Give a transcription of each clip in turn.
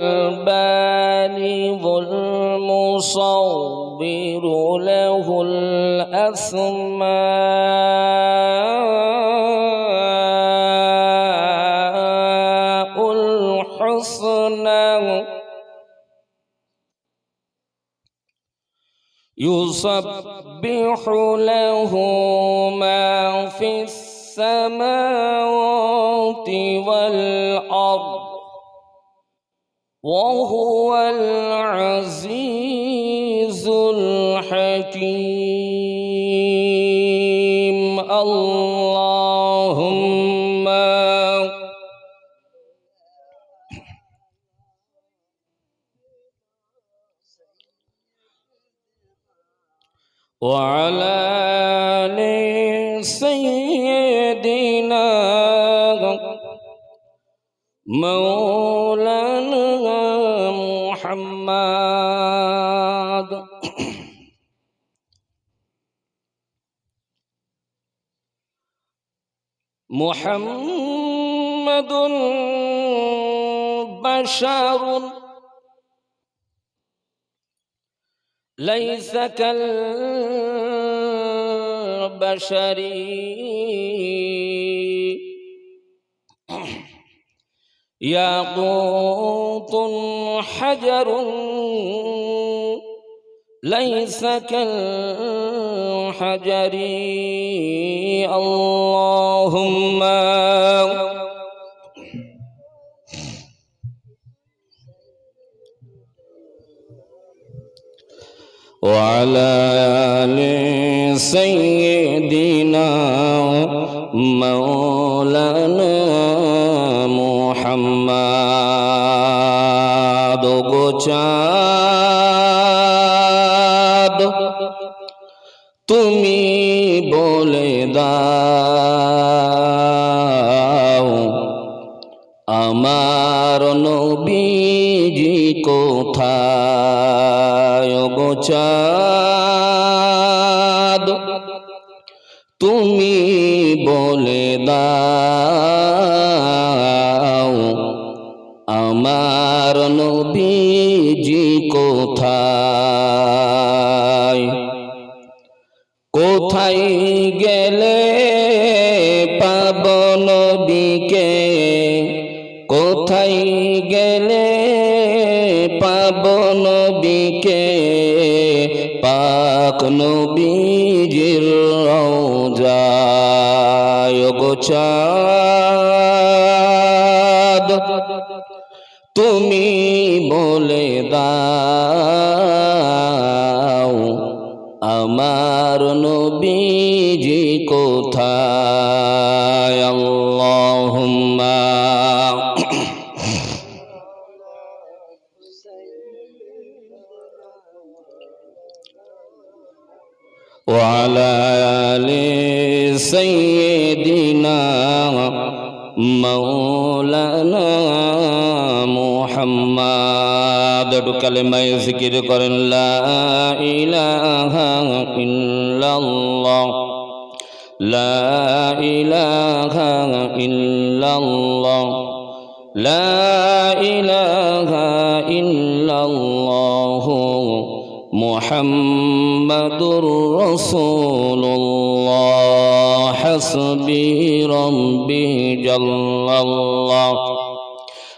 البالغ المصور له الأسماء الحسنى. يسبح له وعلى آل سيدنا مولانا محمد. محمد بشر. ليس كالبشر. ياقوت حجر ليس كالحجر. اللهم وعلى آل سيدنا مولانا محمد গোচাদ তুমি বলে দাও আমার নবীজি কোথায় গোচাদ তুমি বলে দাও আমার নবীজি কোথায়? কোথায় গেলে পাব নবীকে? কোথায় নবীজির রওজায় তুমি বলে দাও আমার দুটো কালেমায় জিকির করেন, লা ইলাহা ইল্লাল্লাহ, লা ইলাহা ইল্লাল্লাহ, লা ইলাহা ইল্লাল্লাহ মুহাম্মাদুর রাসূলুল্লাহ, হাসবি রব্বি জাল্লাল্লাহ.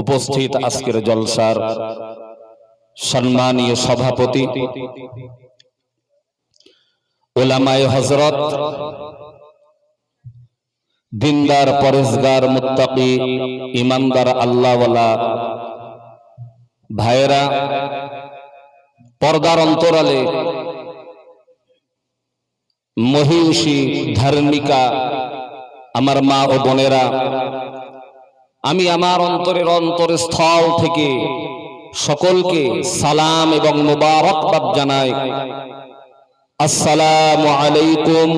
উপস্থিত আজকের জলসার সম্মানীয় সভাপতি, ওলামায় হজরত দিনদার পরেশগার মুত্তাকি, ইমানদার আল্লাহওয়ালা ভাইয়েরা, পর্দার অন্তরালে মহিষী ধার্মিকা আমার মা ও বোনেরা আমি আমার অন্তরের অন্তর স্থল থেকে সকলকে সালাম এবং মোবারকবাদ জানাই। আসসালামু আলাইকুম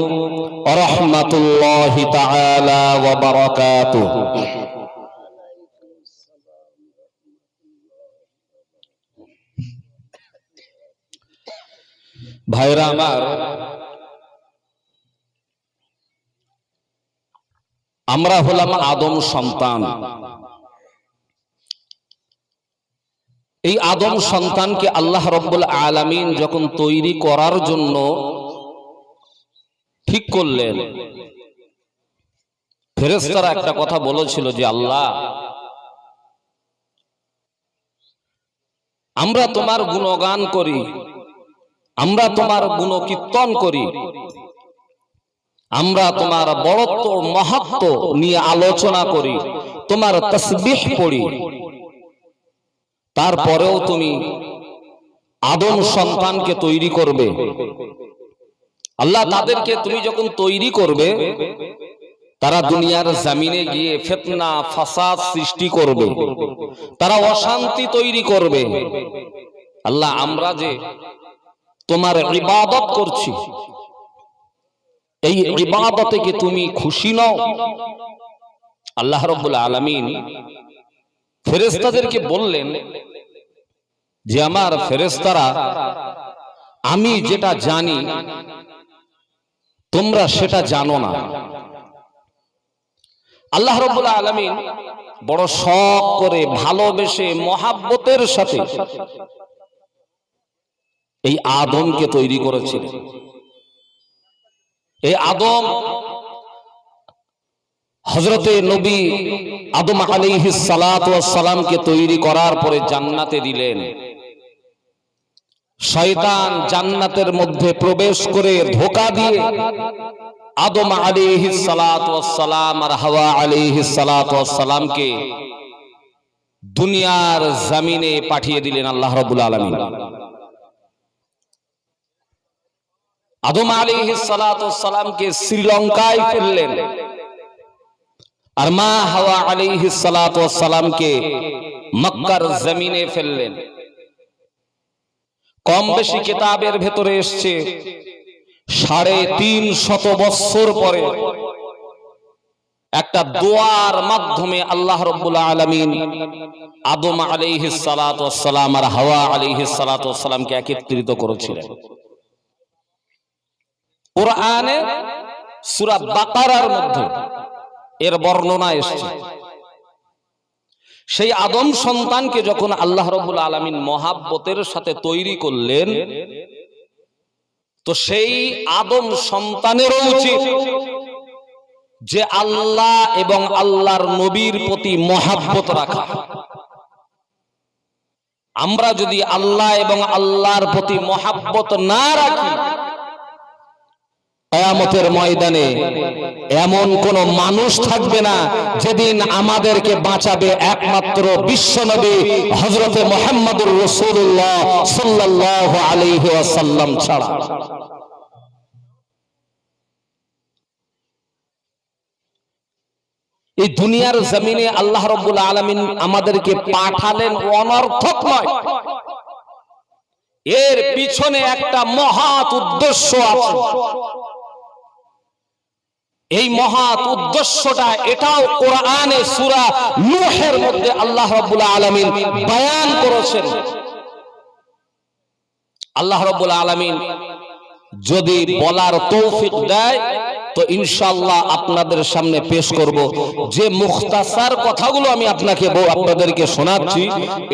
ভাইরা আমার আমরা হলাম আদম সন্তান। এই আদম সন্তানকে আল্লাহ রব্বুল আলামিন যখন তৈরি করার জন্য ঠিক করলেন ফেরেস্তারা একটা কথা বলেছিল যে, আল্লাহ, আমরা তোমার গুণগান করি, আমরা তোমার গুণকীর্তন করি আমরা তোমার বড়ত্ব মহাত্ম নিয়ে আলোচনা করি, তোমার তসবিহ পড়ি। তারপরেও তুমি আদম সন্তানকে তৈরি করবে। আল্লাহ তাদেরকে তুমি যখন তৈরি করবে, তারা দুনিয়ার জামিনে গিয়ে ফেতনা, ফাসাদ সৃষ্টি করবে। তারা অশান্তি তৈরি করবে। আল্লাহ, আমরা যে তোমার ইবাদত করছি এই ইবাদতে কি তুমি খুশি নও? আল্লাহ রব্বুল আলামিন ফেরেস্তাদেরকে বললেন যে আমার ফেরেস্তারা আমি যেটা জানি তোমরা সেটা জানো না। আল্লাহ রব্বুল আলামিন বড় শখ করে ভালোবেসে মহাব্বতের সাথে এই আদমকে তৈরি করেছিলেন। এই আদম হজরতে নবী আদম আলিহি সালামকে তৈরি করার পরে জান্নাতে দিলেন। শয়তান জান্নাতের মধ্যে প্রবেশ করে ধোকা দিয়ে আদম আলিহি সালাম আর হাওয়া আলিহি সালামকে দুনিয়ার জামিনে পাঠিয়ে দিলেন আল্লাহ রবুল আলমী আদম আলী সালামকে শ্রীলঙ্কায় ফেললেন আর মা হাওয়া আলী সালামকে মক্কার জমিনে ফেললেন। কম বেশি কিতাবের ভেতরে এসছে সাড়ে তিন শত বৎসর পরে একটা দোয়ার মাধ্যমে আল্লাহ রব্বুল্লাহ আলমিন আদম সালাম আর হাওয়া আলিহ সালামকে একত্রিত করেছিলেন। কোরআনে সূরা বাকারার মধ্যে এর বর্ণনা এসেছে। সেই আদম সন্তানকে যখন আল্লাহ রবুল আলমিন মহাব্বতের সাথে তৈরি করলেন, তো সেই আদম সন্তানেরও উচিত যে আল্লাহ এবং আল্লাহর নবীর প্রতি মহাব্বত রাখা। আমরা যদি আল্লাহ এবং আল্লাহর প্রতি মহাব্বত না রাখি কয়ামতের ময়দানে এমন কোন মানুষ থাকবে না যেদিন আমাদেরকে বাঁচাবে একমাত্র বিশ্বনবী হজরতে মোহাম্মদুর রসুল্লাহ সাল্লাহ আলাইহি ওয়াসাল্লাম ছাড়া। এই দুনিয়ার জমিনে আল্লাহ রব্বুল আলমিন আমাদেরকে পাঠালেন অনর্থক নয়। এর পিছনে একটা মহাত উদ্দেশ্য আছে। এই মহাত উদ্দেশ্যটা এটাও কোরআনে সূরা নূহের মধ্যে আল্লাহ রাব্বুল আলামিন বয়ান করেছেন। আল্লাহ রাব্বুল আলামিন যদি বলার তৌফিক দেয়, তো ইনশাআল্লাহ আপনাদের সামনে পেশ করব। যে মুখতাসার কথাগুলো আমি আপনাকে আপনাদেরকে শোনাচ্ছি,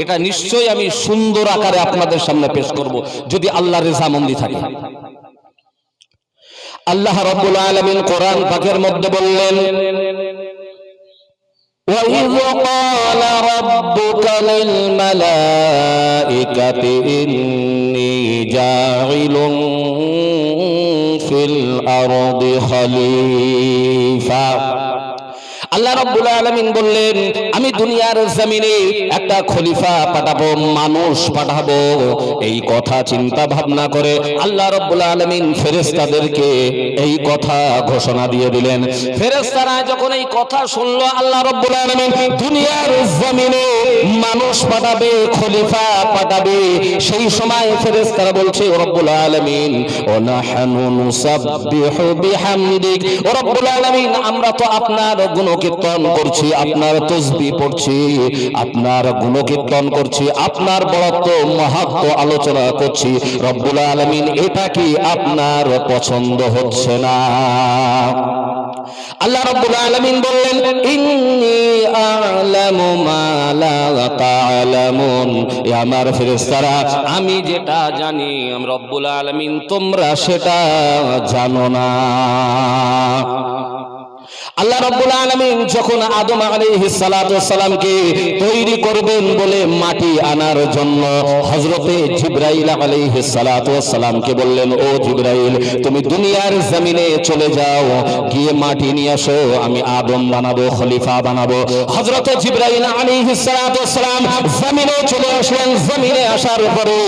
এটা নিশ্চয়ই আমি সুন্দর আকারে আপনাদের সামনে পেশ করব, যদি আল্লাহ রেজামন্দি থাকে। আল্লাহ রব্বুল আলমিন কোরআন পাকের মধ্যে বললেন وإذ قال ربك للملائكة إني جاعل في الأرض خليفة আল্লাহ রাব্বুল আলামিন বললেন, আমি দুনিয়ার জমিনে একটা খলিফা পাঠাবো, মানুষ পাঠাবো। এই কথা চিন্তা ভাবনা করে আল্লাহ রাব্বুল আলামিন ফেরেশতাদেরকে এই কথা ঘোষণা দিয়ে দিলেন। ফেরেশতারা যখন এই কথা শুনলো, আল্লাহ রাব্বুল আলামিন দুনিয়ার জমিনে মানুষ পাঠাবে, খলিফা পাঠাবে, সেই সময় ফেরেশতারা বলছে রব্বুল আলামিন, ও নাহনু নুসাব্বিহু বিহামদিক। ও রব্বুল আলামিন, আমরা তো আপনার গুণকীর্তন করছি, আপনার তসবিহ পড়ছি, আপনার গুণকীর্তন করছি, আপনার বড়ত্ব মহাত্ম আলোচনা করছি। রব্বুল আলামিন, এটা কি আপনার পছন্দ হচ্ছে না? আল্লাহ রাব্বুল আলামিন বললেন, ইন্নী আ'লামু মা লা তা'লামুন এ আমার ফেরেশতারা, আমি যেটা জানি, রব্বুল আলামিন, তোমরা সেটা জানো না। আল্লাহ রাব্বুল আলামিন যখন আদম আলাইহিস সালাতু সালামকে তৈরি করবেন বলে মাটি আনার জন্য হযরতে জিবরাইল আলাইহিস সালাতু সালামকে বললেন, ও জিবরাইল, তুমি দুনিয়ার জমিনে চলে যাও, গিয়ে মাটি নিয়ে আসো, আমি আদম বানাবো, খলিফা বানাবো। হযরতে জিবরাইল আলাইহিস সালাতু সালাম জমিনে চলে আসলেন। জমিনে আসার পরে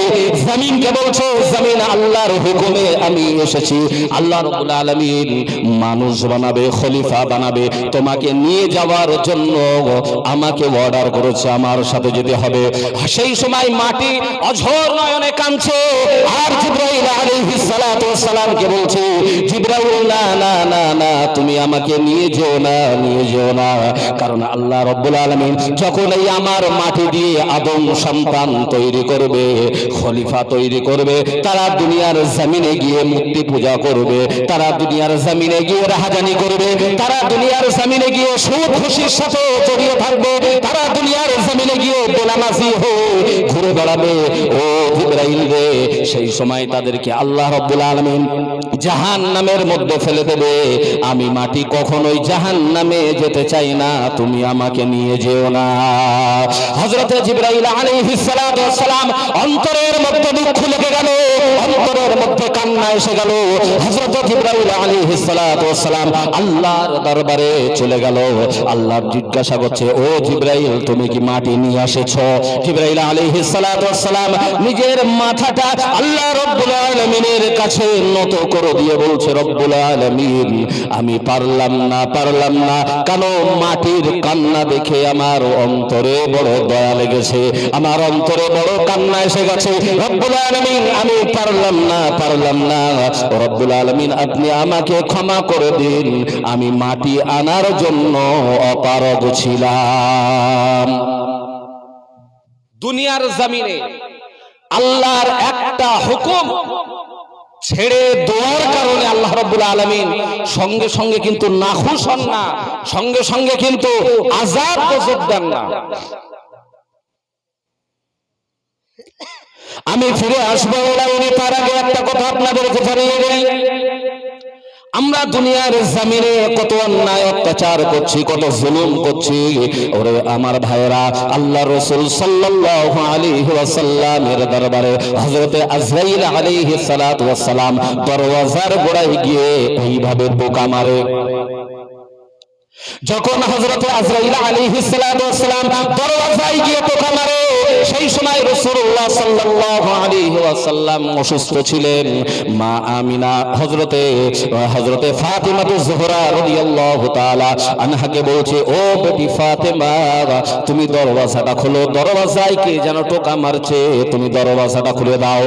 জমিনকে বলছো, জমিন আল্লাহর হুকুমে আমি এসেছি। আল্লাহ রাব্বুল আলামিন মানুষ বানাবে, খলিফা বানাবে। তোমাকে নিয়ে যাওয়ার জন্য আমাকে অর্ডার করেছে আমার সাথে যেতে হবে। সেই সময় মাটি অঝর নয়নে কাঁদছে। আর জিব্রাইল আলাইহিস সালাতু সালামকে বলছে, জিব্রাইল, না না না না, তুমি আমাকে নিয়ে যেও না, নিয়ে যেও না। কারণ আল্লাহ রব্বুল আলামিন যখন এই আমার মাটি দিয়ে আদম সন্তান তৈরি করবে, খলিফা তৈরি করবে, তারা দুনিয়ার জমিনে গিয়ে মূর্তি পূজা করবে, তারা দুনিয়ার জমিনে গিয়ে রাহাজানি করবে, তারা দুনিয়ার জমিনে গিয়ে সুদ, খুশির সাথে জড়িয়ে থাকবে। তারা দুনিয়ার জমিনে গিয়ে বেলামাজি হয়ে ঘুরে বেড়াবে। ও জিব্রাইল রে সেই সময় তাদেরকে আল্লাহ রব্বুল আলামিন জাহান নামের মধ্যে ফেলে দেবে। আমি মাটি কখনোই জাহান নামে যেতে চাই না, তুমি আমাকে নিয়ে যেও না। হযরতে জিব্রাইল সালাম অন্তরের মধ্যে দুঃখ লেগে গেল, অন্তরের মধ্যে কান্না এসে গেল। হযরত জিব্রাইল সালাম আল্লাহর দরবারে চলে গেল। আল্লাহ জিজ্ঞাসা করছে, ও জিব্রাইল, তুমি কি মাটি নিয়ে এসেছ? জিব্রাইল আলাইহিস সালাতু নিজের মাথাটা আল্লাহ রব্বুল আলামিনের কাছে নত করে দিয়ে বলছে, রব্বুল আলামিন, আমি পারলাম না পারলাম না। কেন মাটির কান্না দেখে আমার অন্তরে বড় দয়া লেগেছে, আমার অন্তরে বড় কান্না এসে গেছে। রব্বুল আলামিন, আমি পারলাম না পারলাম না। রব্বুল আলামিন, আপনি আমাকে ক্ষমা করে দিন। আমি মাটি আনার জন্য অপারগ ছিলাম। দুনিয়ার জমিনে আল্লাহর একটা হুকুম ছেড়ে দেওয়ার কারণে আল্লাহ রব্বুল আলমিন সঙ্গে সঙ্গে কিন্তু নাখুশ হন না, সঙ্গে সঙ্গে কিন্তু আজাদ গজব দেন না। আমি ফিরে আসব লাইনে তার আগে একটা কথা আপনাদেরকে জানিয়ে দেই। আমরা দুনিয়ার জমিনে কত অন্যায় অত্যাচার করছি, কত জুলুম করছি। ওরে আমার ভাইরা আল্লাহ রসুল সাল্লাল্লাহু আলাইহি ওয়াসাল্লামের দরবারে হযরতে আজরাইল আলাইহি সালাতু দরওয়াজার গোড়ায় গিয়ে এইভাবে বোকা মারে। যখন হযরতে আজরাইল সালাতু ওয়াসালাম দরওয়াজায় গিয়ে টোকা মারে সেই সময় আলাইহি ওয়াসাল্লাম অসুস্থ ছিলেন। মা আমিনা হজরতে হযরতে ফাতিমা জোহরা রাদিয়াল্লাহু তাআলা আনহাকে বলছে, ও বেটি ফাতেমা, তুমি দরওয়াজাটা খোলো। দরওয়াজায় কে যেন টোকা মারছে, তুমি দরওয়াজাটা খুলে দাও।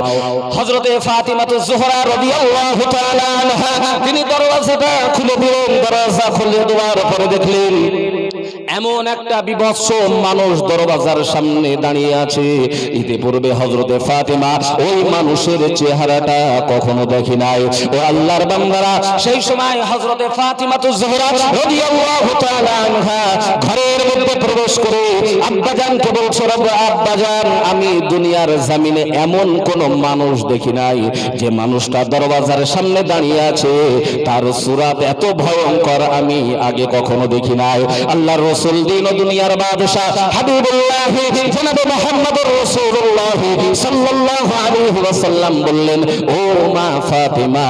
হযরতে ফাতিমা জোহরা রাদিয়াল্লাহু তাআলা আনহা, তিনি দরওয়াজাটা খুলে দিলেন। দরওয়াজা খুলে দেওয়ার পরে দেখলেন এমন একটা বিভৎস মানুষ দরবাজার সামনে দাঁড়িয়ে আছে। ইতিপূর্বে হজরতে ফাতেমা ওই মানুষের চেহারাটা কখনো দেখি নাই। ও আল্লাহর বান্দারা, সেই সময় হজরতে ফাতিমা তো ঘরের মধ্যে প্রবেশ করে আব্বাজানকে বলছো, রব আব্বাজান, আমি দুনিয়ার জমিনে এমন কোন মানুষ দেখি নাই যে মানুষটা দরবাজার সামনে দাঁড়িয়ে আছে। তার সুরাত এত ভয়ঙ্কর আমি আগে কখনো দেখি নাই। আল্লাহর রসুল দিন দুনিয়ার বাদশাহ হাবিবুল্লাহ জনাব মুহাম্মদুর রাসূলুল্লাহ সাল্লাল্লাহু আলাইহি ওয়াসাল্লাম বললেন, ও মা ফাতিমা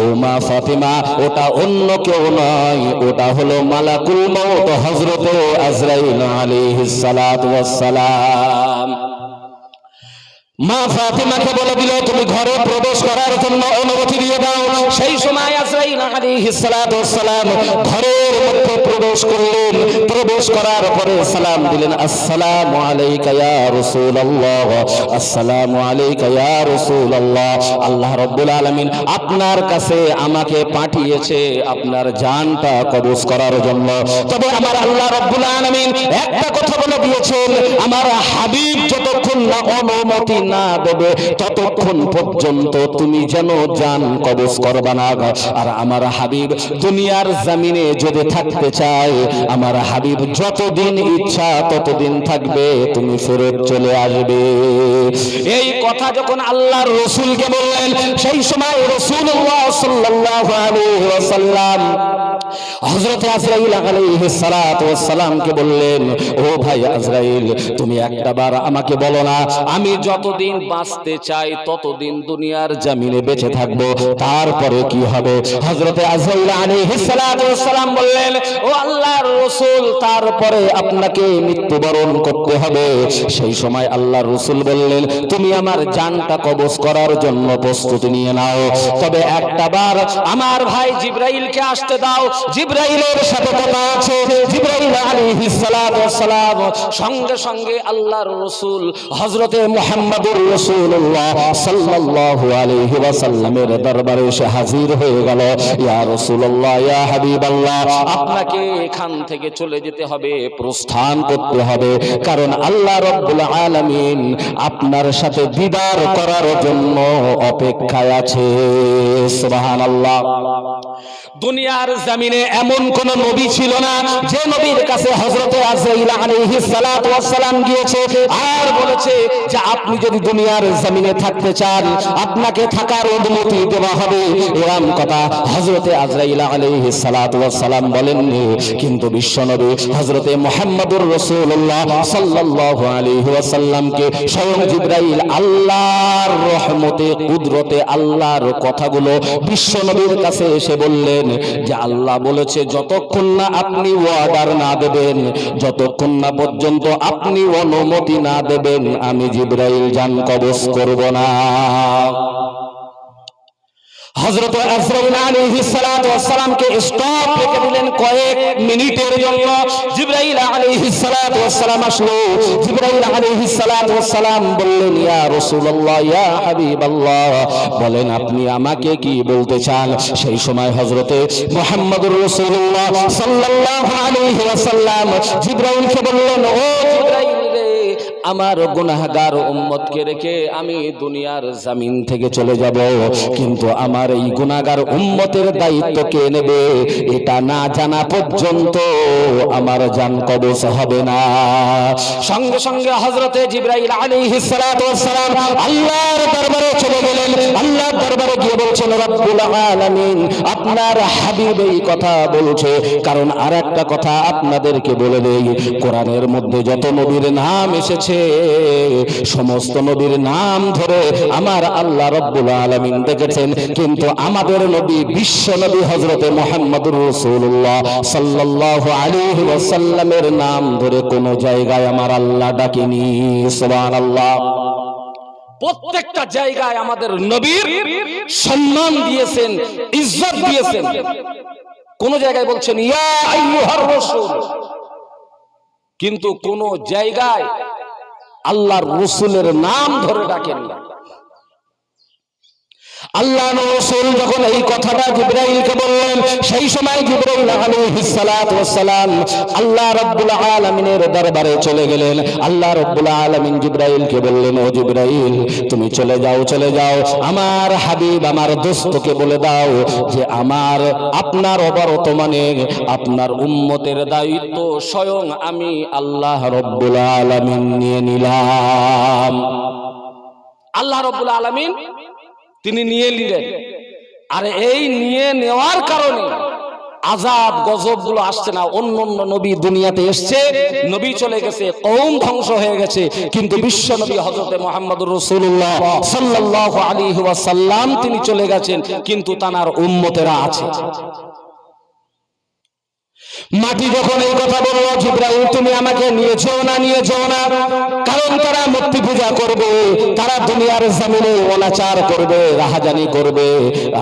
ও মা ফাতিমা, ওটা অন্য কেউ নয়, ওটা হলো মালাকুল মউত হযরত আজরাইল আলাইহিস সালাতু ওয়াস সালাম। মা ফাতিমাকে বলে দিল, তুমি ঘরে প্রবেশ করার জন্য অনুমতি দিয়ে দাও। সেই সময় আজরাইল আলাইহিস সালাতু সালাম ঘরের মধ্যে প্রবেশ করলেন। প্রবেশ করার পরে সালাম দিলেন, আসসালামু আলাইকা ইয়া রাসূলুল্লাহ। আসসালামু আলাইকা ইয়া রাসূলুল্লাহ। আল্লাহ রাব্বুল আলামিন আপনার কাছে আমাকে পাঠিয়েছে আপনার জানটা কবজ করার জন্য। তবে আমার আল্লাহ রাব্বুল আলামিন একটা কথা বলে দিয়েছেন, আমার হাবিব যতক্ষণ না অনুমতি না দেবে ততক্ষণ পর্যন্ত তুমি যেন জান কবজ করবা না। আর আমার হাবিব দুনিয়ার জমিনে যদি থাকতে চায়, আমার হাবিব যতদিন ইচ্ছা ততদিন থাকবে, তুমি ফেরত চলে আসবে। এই কথা যখন আল্লাহর রসুলকে বললেন, সেই সময় না, আমি যতদিন বাঁচতে চাই, ততদিন দুনিয়ার জমিনে বেঁচে থাকব। তারপরে কি হবে? ওয়াস সালাম বললেন, ও আল্লাহর রাসূল, তারপরে আপনাকে মৃত্যুবরণ করতে হবে। সেই সময় আল্লাহর রাসূল বললেন, তুমি আমার জানটা কবজ করার জন্য প্রস্তুতি নিয়ে নাও। তবে একটাবার আমার ভাই জিব্রাইলকে আসতে দাও। জিব্রাইলের সাথে কথা আছে। জিব্রাইল ওয়াস সালাম সঙ্গে সঙ্গে আল্লাহর রাসূল হযরতে সাল্লাল্লাহু আলাইহি ওয়াসাল্লামের দরবারে হাজির হয়ে গেল। ইয়া রাসূলুল্লাহ, ইয়া হাবিবাল্লাহ, আপনাকে এখান থেকে চলে যেতে হবে, প্রস্থান করতে হবে। কারণ আল্লাহ আলামিন আপনার সাথে দিদার করার জন্য অপেক্ষায় আছে। সুবহানাল্লাহ। দুনিয়ার জমিনে এমন কোন নবী ছিল না, যে নবীর কাছে হযরতে আলাইহিস সালাতু ওয়াস সালাম গিয়েছে আর বলেছে যে আপনি যদি দুনিয়ার জমিনে থাকতে চান, আপনাকে থাকার অনুমতি দেওয়া হবে। এরকম কথা হযরতে আজরাইল আলাইহিস সালাম বলেননি, কিন্তু বিশ্বনবী হযরতে মোহাম্মদুর রসুল্লাহ সাল্লাল্লাহু আলাইহি ওয়াসাল্লামকে স্বয়ং জিবরাইল আল্লাহর রহমতে, কুদরতে আল্লাহর কথাগুলো বিশ্বনবীর কাছে এসে বললেন যে আল্লাহ বলেছে, যতক্ষণ না আপনি অর্ডার না দেবেন, যতক্ষণ না পর্যন্ত আপনি অনুমতি না দেবেন, আমি জিব্রাইল জান কবজ করব না। হযরত আজরাইল আলাইহিস সালাতু ওয়াস সালামকে স্টপ রেখে দিলেন কয়েক মিনিটের জন্য। জিবরাইল আলাইহিস সালাতু ওয়াস সালাম আসলো। জিবরাইল আলাইহিস সালাতু ওয়াস সালাম বললেন বলেন, আপনি আমাকে কি বলতে চান? সেই সময় হযরতে মুহাম্মদুর রাসূলুল্লাহ সাল্লাল্লাহু আলাইহি জিবরাইলকে বললেন, ও আমার গুনাহগার উম্মতকে রেখে আমি দুনিয়ার জমিন থেকে চলে যাব। কিন্তু আমার এই গুনাহগার উম্মতের দায়িত্ব কে নেবে? এটা না জানা পর্যন্ত আমার জান কবজ হবে না। সঙ্গে সঙ্গে হযরতে জিবরাইল আলাইহিস সালাম আল্লাহর দরবারে চলে গেলেন। আল্লাহর দরবারে গিয়ে বলছেন, রব্বুল আলামিন, আপনার হাবিব এই কথা বলছে। কারণ আরেকটা কথা আপনাদেরকে বলে দেই, কোরআনের মধ্যে যত নবীর নাম এসেছে সমস্ত নবীর নাম ধরে আমার আল্লাহ রব্বুল আলামিন দেখেছেন। কিন্তু আমাদের নবী বিশ্ব নবী হযরতে মুহাম্মদুর রাসূলুল্লাহ সাল্লাল্লাহু আলাইহি ওয়াসাল্লামের নাম ধরে কোন জায়গায় আমার আল্লাহ ডাকেনি। সুবহানাল্লাহ। প্রত্যেকটা জায়গায় আমাদের নবীর সম্মান দিয়েছেন, ইজ্জত দিয়েছেন। কোন জায়গায় বলছেন, ইয়া আইয়ুহার রাসূল। কিন্তু কোন জায়গায় আল্লাহর রসুলের নাম ধরে ডাকেন। না আল্লাহ রসুল যখন এই কথাটা জিব্রাইলকে বললেন, সেই সময় জিব্রাইল আলাইহিস সালাতু ওয়াস সালাম আল্লাহ রাব্বুল আলামিনের দরবারে চলে গেলেন। আল্লাহ রাব্বুল আলামিন জিব্রাইলকে বললেন, ও জিব্রাইল, তুমি চলে যাও চলে যাও। আমার হাবিব, আমার দোস্তকে বলে দাও যে আমার, আপনার অবর্তমানে আপনার উম্মতের দায়িত্ব স্বয়ং আমি আল্লাহ রব্বুল আলামিন নিয়ে নিলাম। আল্লাহ রব্বুল আলামিন তিনি নিয়ে নিলেন। আর এই নিয়ে নেওয়ার কারণে আজাব গজবগুলো আসছে না। অন্য অন্য নবী দুনিয়াতে এসছে, নবী চলে গেছে কৌম ধ্বংস হয়ে গেছে। কিন্তু বিশ্ব নবী হজরতে মোহাম্মদুর রসুল্লাহ সাল্লাহ আলী সাল্লাম তিনি চলে গেছেন, কিন্তু তানার উম্মতেরা আছে। মাটি যখন এই কথা বলল, জিব্রাইল, তুমি আমাকে নিয়ে নিয়েছো না নিয়ে নিয়েছো না। কারণ তারা মূর্তি পূজা করবে, তারা দুনিয়ার জমিনে অনাচার করবে, রাহাজানি করবে,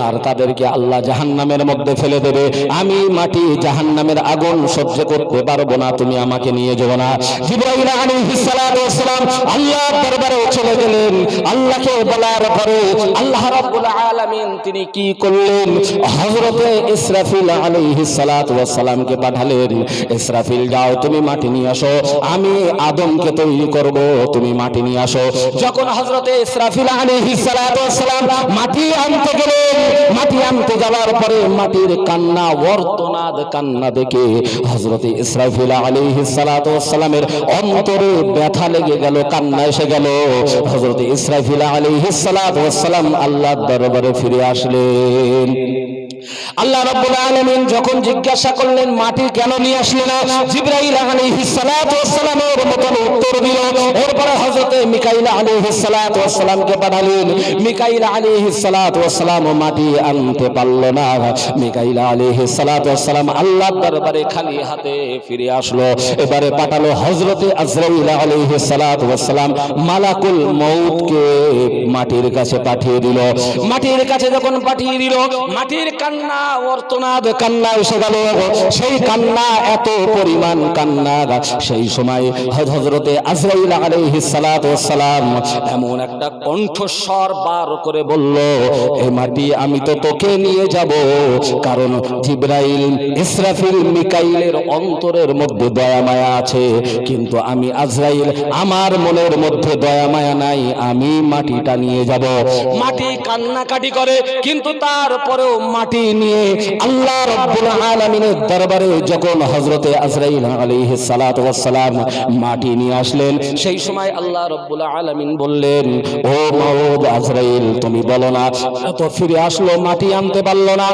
আর তাদেরকে আল্লাহ জাহান্নামের মধ্যে ফেলে দেবে। আমি মাটি জাহান্নামের আগুন সহ্য করতে পারব না, তুমি আমাকে নিয়ে যাব না। জিব্রাইল আলাইহিস সালাতু ওয়াস সালাম আল্লাহর দরবারে চলে গেলেন। আল্লাহকে বলার পরে আল্লাহ রাব্বুল আলামিন তিনি কি করলেন? হযরতে ইসরাফিল আলাইহিস সালাতু ওয়াস সালামকে পাঠালেন। ইসরাফিল যাও, তুমি মাটি নিয়ে আসো, আমি আদমকে তৈরি করব, তুমি মাটি নিয়ে আসো। যখন হযরতে ইসরাফিল আলাইহিস সালাতু ওয়াস সালাম মাটি আনতে মাটি আনতে যাওয়ার পরে মাটির কান্না, বর্তনাদ কান্না দেখে হযরতে ইসরাফিল আলাইহিস সালাতু ওয়াস সালামের অন্তরে ব্যথা লেগে গেল, কান্না এসে গেল। হযরতে ইসরাফিল আলাইহিস সালাতু ওয়াস সালাম দরবারে ফিরে আসলেন। আল্লাহ রাব্বুল আলামিন যখন জিজ্ঞাসা করলেন, মাটি কেন নিয়ে আসলে না? জিবরাইল আলাইহিস সালাতু ওয়াস সালামের মতন উত্তর দিল, এরপরে হযরতে মিকাইল আলাইহিস সালাতু ওয়াস সালামকে পাঠালেন। মিকাইল আলাইহিস সালাতু ওয়াস সালাম মাটি আনতে পারল না। মিকাইল আলাইহিস সালাতু ওয়াস সালাম আল্লাহর দরবারে খালি হাতে ফিরে আসলো। এবারে পাঠালো হযরতে আজরাইল আলাইহিস সালাতু ওয়াস সালাম মালাকুল মউতকে মাটির কাছে পাঠিয়ে দিল। মাটির কাছে যখন পাঠিয়ে দিল, মাটির কান্না অর্তনাদ কান্না এসে গেল। সেই কান্না এত পরিমাণ কান্না। সেই সময় হজরতে আজরাইল আলাইহিস সালাতু সালাম এমন একটা কণ্ঠস্বর বার করে বলল এই মাটি, আমি তো তোকে নিয়ে যাব। কারণ জিব্রাইল, ইসরাফিল, মিকাইলের অন্তরের মধ্যে দয়া মায়া আছে। কিন্তু আমি আজরাইল, আমার মনের মধ্যে দয়া মায়া নাই। আমি মাটিটা নিয়ে যাব। মাটি কান্নাকাটি করে, কিন্তু তারপরেও মাটি নিয়ে আল্লাহ রাব্বুল আলামিনের দরবারে যখন হযরতে আজরাইল আলাইহিস সালাতু ওয়াস সালাম মাটি নিয়ে আসলেন, সেই সময় আল্লাহ রাব্বুল আলামিন বললেন, ও মাউদ আজরাইল, তুমি বলো না, এত ফিরে আসলো, মাটি আনতে না।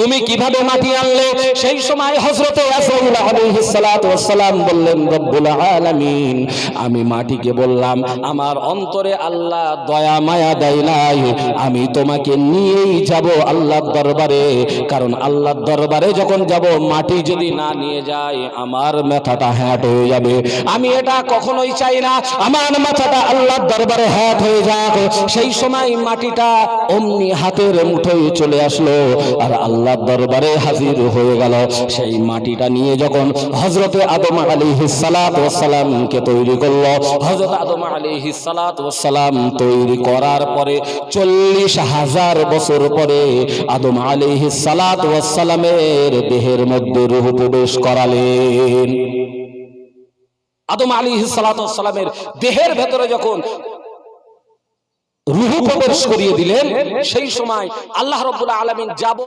তুমি কীভাবে মাটি আনলে? সেই সময় হযরতে আজরাইল আলাইহিস সালাতু ওয়াস সালাম বললেন, রব্বুল আলামিন, আমি মাটিকে বললাম, আমার অন্তরে আল্লাহ দয়া মায়া দেয় নাই, আমি তোমাকে নিয়েই যাব, আল্লাহর দরবারে কারণ আল্লাহর দরবারে যখন যাব, মাটি যদি না নিয়ে যায়, আমার মাথাটা হ্যাট হয়ে যাবে। আমি এটা কখনোই চাই না। আমার মাথাটা আল্লাহর দরবারে হ্যাট হয়ে যাক। সেই সময় মাটিটা অমনি হাতের মুঠোয় চলে আসলো আর আল্লাহর দরবারে হাজির হয়ে গেল। সেই মাটিটা নিয়ে যখন হজরতে আদম ওয়াস সালামকে তৈরি করল, হযরত আদম ওয়াস সালাম তৈরি করার পরে চল্লিশ হাজার বছর পরে আদম ওয়াস দেহের মধ্যে রুহ প্রবেশ করালেন। আদম আলাইহিস সালাত দেহের ভেতরে যখন রুহু প্রবেশ করিয়ে দিলেন, সেই সময় আল্লাহ রব্বুল আলামিন যাব